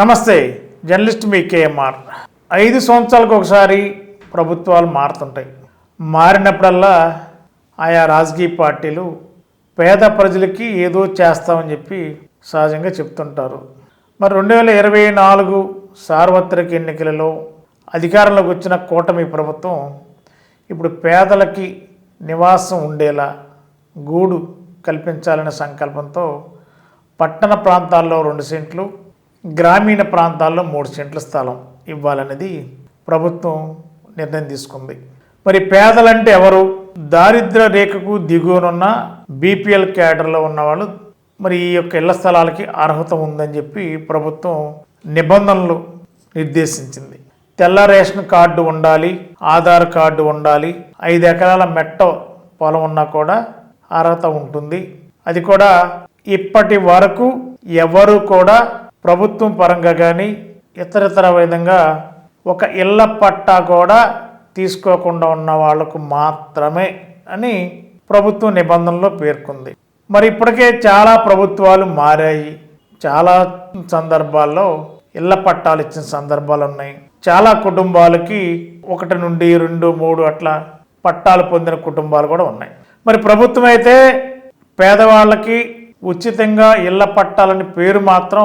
నమస్తే జర్నలిస్ట్ మీ కేఎంఆర్. ఐదు సంవత్సరాలకు ఒకసారి ప్రభుత్వాలు మారుతుంటాయి. మారినప్పుడల్లా ఆయా రాజకీయ పార్టీలు పేద ప్రజలకి ఏదో చేస్తామని చెప్పి సహజంగా చెప్తుంటారు. మరి రెండు వేల ఇరవై నాలుగు సార్వత్రిక ఎన్నికలలో అధికారంలోకి వచ్చిన కూటమి ప్రభుత్వం ఇప్పుడు పేదలకి నివాసం ఉండేలా గూడు కల్పించాలనే సంకల్పంతో పట్టణ ప్రాంతాల్లో రెండు సెంట్లు గ్రామీణ ప్రాంతాల్లో మూడు సెంట్ల స్థలం ఇవ్వాలనేది ప్రభుత్వం నిర్ణయం తీసుకుంది. మరి పేదలంటే ఎవరు? దారిద్ర్య రేఖకు దిగువనున్న బీపీఎల్ క్యాడర్లో ఉన్నవాళ్ళు మరి ఈ యొక్క ఇళ్ళ స్థలాలకి అర్హత ఉందని చెప్పి ప్రభుత్వం నిబంధనలు నిర్దేశించింది. తెల్ల రేషన్ కార్డు ఉండాలి ఆధార్ కార్డు ఉండాలి ఐదు ఎకరాల మెట్ట పొలం ఉన్నా కూడా అర్హత ఉంటుంది. అది కూడా ఇప్పటి వరకు ఎవరు కూడా ప్రభుత్వం పరంగా కానీ ఇతరితర విధంగా ఒక ఇళ్ళ పట్టా కూడా తీసుకోకుండా ఉన్న వాళ్ళకు మాత్రమే అని ప్రభుత్వం నిబంధనలో పేర్కొంది. మరి ఇప్పటికే చాలా ప్రభుత్వాలు మారాయి. చాలా సందర్భాల్లో ఇళ్ళ పట్టాలు ఇచ్చిన సందర్భాలు ఉన్నాయి. చాలా కుటుంబాలకి ఒకటి నుండి రెండు మూడు అట్లా పట్టాలు పొందిన కుటుంబాలు కూడా ఉన్నాయి. మరి ప్రభుత్వం అయితే పేదవాళ్ళకి ఉచితంగా ఇళ్ళ పట్టాలని పేరు మాత్రం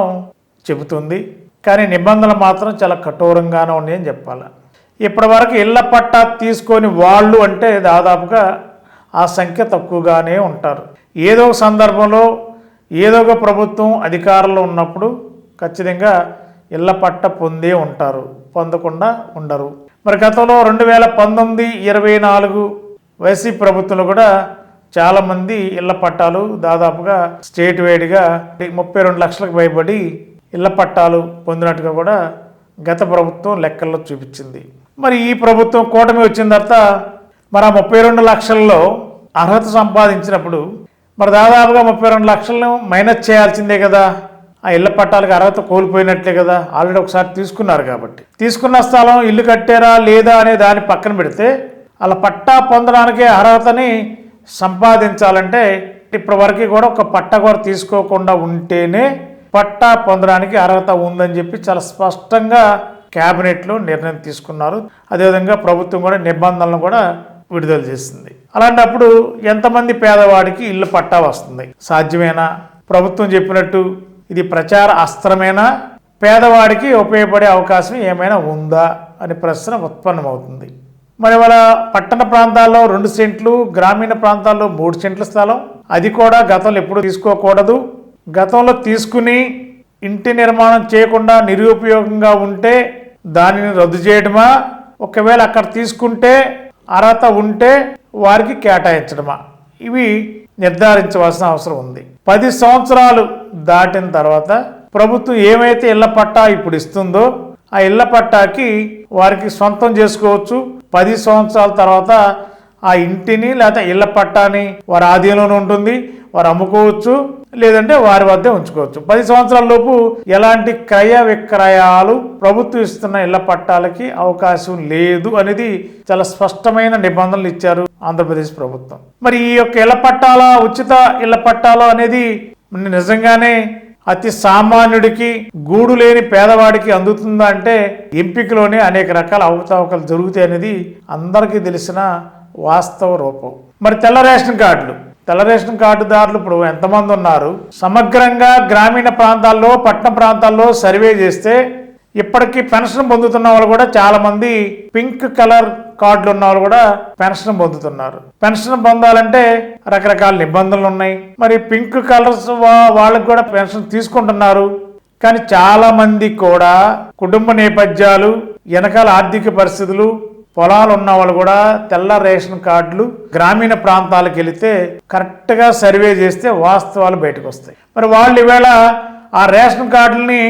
చెబుతుంది. కానీ నిబంధనలు మాత్రం చాలా కఠోరంగానే ఉన్నాయని చెప్పాలి. ఇప్పటివరకు ఇళ్ళ పట్టా తీసుకొని వాళ్ళు అంటే దాదాపుగా ఆ సంఖ్య తక్కువగానే ఉంటారు. ఏదో ఒక సందర్భంలో ఏదో ఒక ప్రభుత్వం అధికారంలో ఉన్నప్పుడు ఖచ్చితంగా ఇళ్ళ పట్ట పొందే ఉంటారు పొందకుండా ఉండరు. మరి గతంలో రెండు వేల పంతొమ్మిది ఇరవై నాలుగు వైసీపీ ప్రభుత్వంలో కూడా చాలామంది ఇళ్ళ పట్టాలు దాదాపుగా స్టేట్ వైడ్గా ముప్పై రెండు లక్షలకు భయపడి ఇళ్ళ పట్టాలు పొందినట్టుగా కూడా గత ప్రభుత్వం లెక్కల్లో చూపించింది. మరి ఈ ప్రభుత్వం కూటమి వచ్చిన తర్వాత మరి ఆ ముప్పై రెండు లక్షల్లో అర్హత సంపాదించినప్పుడు మరి దాదాపుగా ముప్పై రెండు లక్షలను మైనస్ చేయాల్సిందే కదా. ఆ ఇళ్ళ పట్టాలకు అర్హత కోల్పోయినట్లే కదా. ఆల్రెడీ ఒకసారి తీసుకున్నారు కాబట్టి. తీసుకున్న స్థలం ఇల్లు కట్టారా లేదా అనే దాన్ని పక్కన పెడితే అలా పట్టా పొందడానికి అర్హతని సంపాదించాలంటే ఇప్పటి వరకు కూడా ఒక పట్ట కూడా తీసుకోకుండా ఉంటేనే పట్టా పొందడానికి అర్హత ఉందని చెప్పి చాలా స్పష్టంగా క్యాబినెట్లో నిర్ణయం తీసుకున్నారు. అదేవిధంగా ప్రభుత్వం కూడా నిబంధనలను కూడా విడుదల చేసింది. అలాంటప్పుడు ఎంతమంది పేదవాడికి ఇల్లు పట్టా వస్తుంది? సాధ్యమేనా? ప్రభుత్వం చెప్పినట్టు ఇది ప్రచార అస్త్రమేనా? పేదవాడికి ఉపయోగపడే అవకాశం ఏమైనా ఉందా? అనే ప్రశ్న ఉత్పన్నమవుతుంది. మరి వాళ్ళ పట్టణ ప్రాంతాల్లో రెండు సెంట్లు గ్రామీణ ప్రాంతాల్లో మూడు సెంట్ల స్థలం. అది కూడా గతంలో ఎప్పుడు తీసుకోకూడదు. గతంలో తీసుకుని ఇంటి నిర్మాణం చేయకుండా నిరుపయోగంగా ఉంటే దానిని రద్దు చేయడమా? ఒకవేళ అక్కడ తీసుకుంటే అర్హత ఉంటే వారికి కేటాయించడమా? ఇవి నిర్ధారించవలసిన అవసరం ఉంది. పది సంవత్సరాలు దాటిన తర్వాత ప్రభుత్వం ఏమైతే ఇళ్ళ పట్టా ఇప్పుడు ఇస్తుందో ఆ ఇళ్ళ పట్టాకి వారికి సొంతం చేసుకోవచ్చు. పది సంవత్సరాల తర్వాత ఆ ఇంటిని లేదా ఇళ్ళ పట్టాని వారి ఆధీనంలో ఉంటుంది వారు అమ్ముకోవచ్చు లేదంటే వారి వద్దే ఉంచుకోవచ్చు. పది సంవత్సరాల లోపు ఎలాంటి క్రయ విక్రయాలు ప్రభుత్వం ఇస్తున్న ఇళ్ళ పట్టాలకి అవకాశం లేదు అనేది చాలా స్పష్టమైన నిబంధనలు ఇచ్చారు ఆంధ్రప్రదేశ్ ప్రభుత్వం. మరి ఈ యొక్క ఇళ్ళ పట్టాల ఉచిత ఇళ్ళ పట్టాలు అనేది నిజంగానే అతి సామాన్యుడికి గూడు లేని పేదవాడికి అందుతుందా అంటే ఎంపికలోనే అనేక రకాల అవకతవకలు జరుగుతాయి అనేది అందరికీ తెలిసిన వాస్తవ రూపం. మరి తెల్ల రేషన్ కార్డులు. తెల్ల రేషన్ కార్డుదారులు ఇప్పుడు ఎంతమంది ఉన్నారు? సమగ్రంగా గ్రామీణ ప్రాంతాల్లో పట్టణ ప్రాంతాల్లో సర్వే చేస్తే ఇప్పటికీ పెన్షన్ పొందుతున్న వాళ్ళు కూడా చాలా మంది పింక్ కలర్ కార్డులు ఉన్న వాళ్ళు కూడా పెన్షన్ పొందుతున్నారు. పెన్షన్ పొందాలంటే రకరకాల నిబంధనలు ఉన్నాయి. మరి పింక్ కలర్స్ వాళ్ళకి కూడా పెన్షన్ తీసుకుంటున్నారు. కానీ చాలా మంది కూడా కుటుంబ నేపథ్యాలు వెనకాల ఆర్థిక పరిస్థితులు పొలాలు ఉన్న వాళ్ళు కూడా తెల్ల రేషన్ కార్డులు గ్రామీణ ప్రాంతాలకు వెళితే కరెక్ట్గా సర్వే చేస్తే వాస్తవాలు బయటకు వస్తాయి. మరి వాళ్ళు ఈవేళ ఆ రేషన్ కార్డుల్ని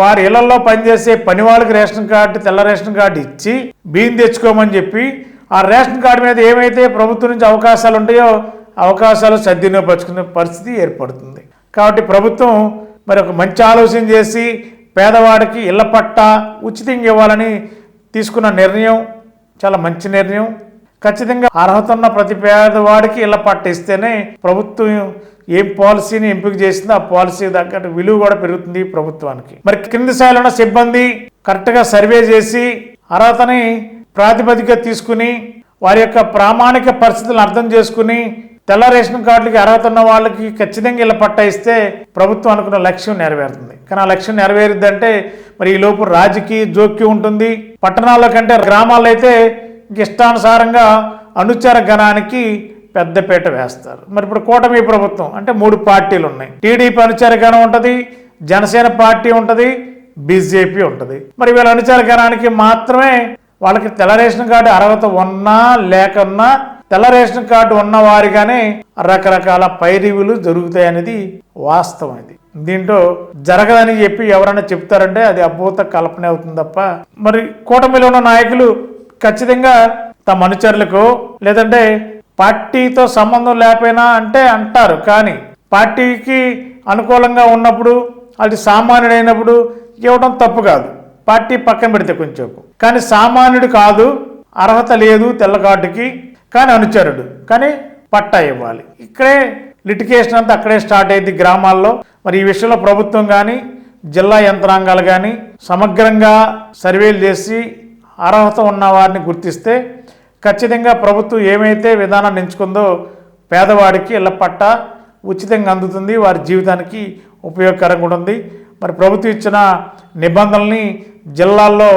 వారి ఇళ్ళలో పనిచేసే పని వాళ్ళకి రేషన్ కార్డు తెల్ల రేషన్ కార్డు ఇచ్చి బియ్యం తెచ్చుకోమని చెప్పి ఆ రేషన్ కార్డు మీద ఏమైతే ప్రభుత్వం నుంచి అవకాశాలు ఉంటాయో అవకాశాలు సద్వినియోగపరుచుకునే పరిస్థితి ఏర్పడుతుంది. కాబట్టి ప్రభుత్వం మరి ఒక మంచి ఆలోచన చేసి పేదవాడికి ఇళ్ళ పట్టా ఉచితంగా ఇవ్వాలని తీసుకున్న నిర్ణయం చాలా మంచి నిర్ణయం. ఖచ్చితంగా అర్హత ఉన్న ప్రతి పేదవాడికి ఇళ్ళ పట్ట ఇస్తేనే ప్రభుత్వం ఏం పాలసీని ఎంపిక చేసిందో ఆ పాలసీ తగ్గట్టు విలువ కూడా పెరుగుతుంది ప్రభుత్వానికి. మరి కింది స్థాయిలో ఉన్న సిబ్బంది కరెక్ట్గా సర్వే చేసి అర్హతని ప్రాతిపదిక తీసుకుని వారి యొక్క ప్రామాణిక పరిస్థితులను అర్థం చేసుకుని తెల్ల రేషన్ కార్డులకి అర్హత ఉన్న వాళ్ళకి ఖచ్చితంగా ఇలా పట్టా ఇస్తే ప్రభుత్వం అనుకున్న లక్ష్యం నెరవేరుతుంది. కానీ ఆ లక్ష్యం నెరవేరుద్దంటే మరి ఈ లోపు రాజకీయ జోక్యం ఉంటుంది. పట్టణాల్లో కంటే గ్రామాల్లో అయితే ఇష్టానుసారంగా అనుచార గణానికి పెద్దపీట వేస్తారు. మరి ఇప్పుడు కూటమి ప్రభుత్వం అంటే మూడు పార్టీలు ఉన్నాయి. టీడీపీ అనుచర గణం ఉంటుంది జనసేన పార్టీ ఉంటుంది బీజేపీ ఉంటుంది. మరి వీళ్ళ అనుచార గణానికి మాత్రమే వాళ్ళకి తెల్ల రేషన్ కార్డు అర్హత ఉన్నా లేకున్నా తెల్ల రేషన్ కార్డు ఉన్నవారిగానే రకరకాల పైరివులు జరుగుతాయనేది వాస్తవం ఇది. దీంట్లో జరగదని చెప్పి ఎవరైనా చెప్తారంటే అది అభూత కల్పన అవుతుంది తప్ప మరి కూటమిలో ఉన్న నాయకులు ఖచ్చితంగా తమ అనుచరులకు లేదంటే పార్టీతో సంబంధం లేకపోయినా అంటే అంటారు. కానీ పార్టీకి అనుకూలంగా ఉన్నప్పుడు అది సామాన్యుడైనప్పుడు ఇవ్వడం తప్పు కాదు. పార్టీ పక్కన పెడితే కొంచెం. కానీ సామాన్యుడు కాదు అర్హత లేదు తెల్ల కార్డుకి. కానీ అనుచరుడు. కానీ పట్టా ఇవ్వాలి. ఇక్కడే లిటికేషన్ అంతా అక్కడే స్టార్ట్ అయింది గ్రామాల్లో. మరి ఈ విషయంలో ప్రభుత్వం కానీ జిల్లా యంత్రాంగాలు కానీ సమగ్రంగా సర్వేలు చేసి అర్హత ఉన్న వారిని గుర్తిస్తే ఖచ్చితంగా ప్రభుత్వం ఏమైతే విధానాన్ని ఎంచుకుందో పేదవాడికి ఇళ్ళ పట్ట ఉచితంగా అందుతుంది. వారి జీవితానికి ఉపయోగకరంగా ఉంటుంది. మరి ప్రభుత్వం ఇచ్చిన నిబంధనల్ని జిల్లాల్లో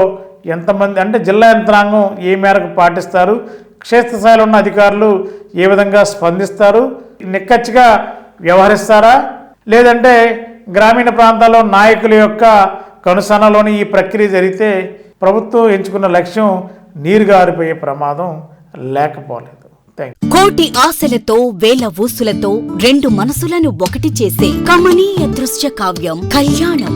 ఎంతమంది అంటే జిల్లా యంత్రాంగం ఏ మేరకు పాటిస్తారు? క్షేత్రస్థాయిలో ఉన్న అధికారులు ఏ విధంగా స్పందిస్తారు? నిక్కచ్చిగా వ్యవహరిస్తారా? లేదంటే గ్రామీణ ప్రాంతాల్లో నాయకుల యొక్క కనుసనలోని ఈ ప్రక్రియ జరిగితే ప్రభుత్వం ఎంచుకున్న లక్ష్యం నీరుగారిపోయే ప్రమాదం లేకపోలేదు. కోటి ఆశలతో వేల ఊసులతో రెండు మనసులను ఒకటి చేసే కమనీయ దృశ్య కావ్యం కళ్యాణం.